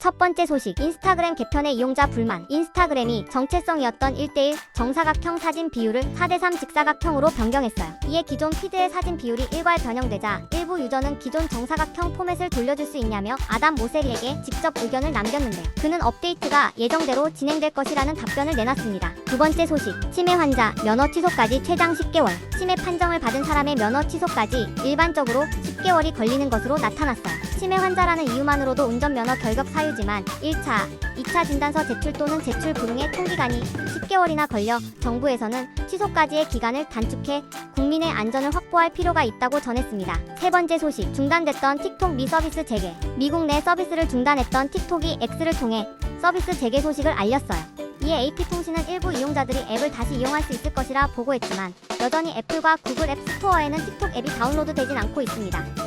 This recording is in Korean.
첫 번째 소식, 인스타그램 개편의 이용자 불만. 인스타그램이 정체성이었던 1대1 정사각형 사진 비율을 4대3 직사각형으로 변경했어요. 이에 기존 피드의 사진 비율이 일괄 변형되자 일부 유저는 기존 정사각형 포맷을 돌려줄 수 있냐며 아담 모세리에게 직접 의견을 남겼는데요. 그는 업데이트가 예정대로 진행될 것이라는 답변을 내놨습니다. 두 번째 소식, 치매 환자 면허 취소까지 최장 10개월. 치매 판정을 받은 사람의 면허 취소까지 일반적으로 10개월이 걸리는 것으로 나타났어요. 치매 환자라는 이유만으로도 운전면허 결격 사유지만 1차, 2차 진단서 제출 또는 제출 불응의 총기간이 10개월이나 걸려 정부에서는 취소까지의 기간을 단축해 국민의 안전을 확보할 필요가 있다고 전했습니다. 세 번째 소식, 중단됐던 틱톡 미 서비스 재개. 미국 내 서비스를 중단했던 틱톡이 X를 통해 서비스 재개 소식을 알렸어요. 이에 AP통신은 일부 이용자들이 앱을 다시 이용할 수 있을 것이라 보고했지만 여전히 애플과 구글 앱 스토어에는 틱톡 앱이 다운로드 되진 않고 있습니다.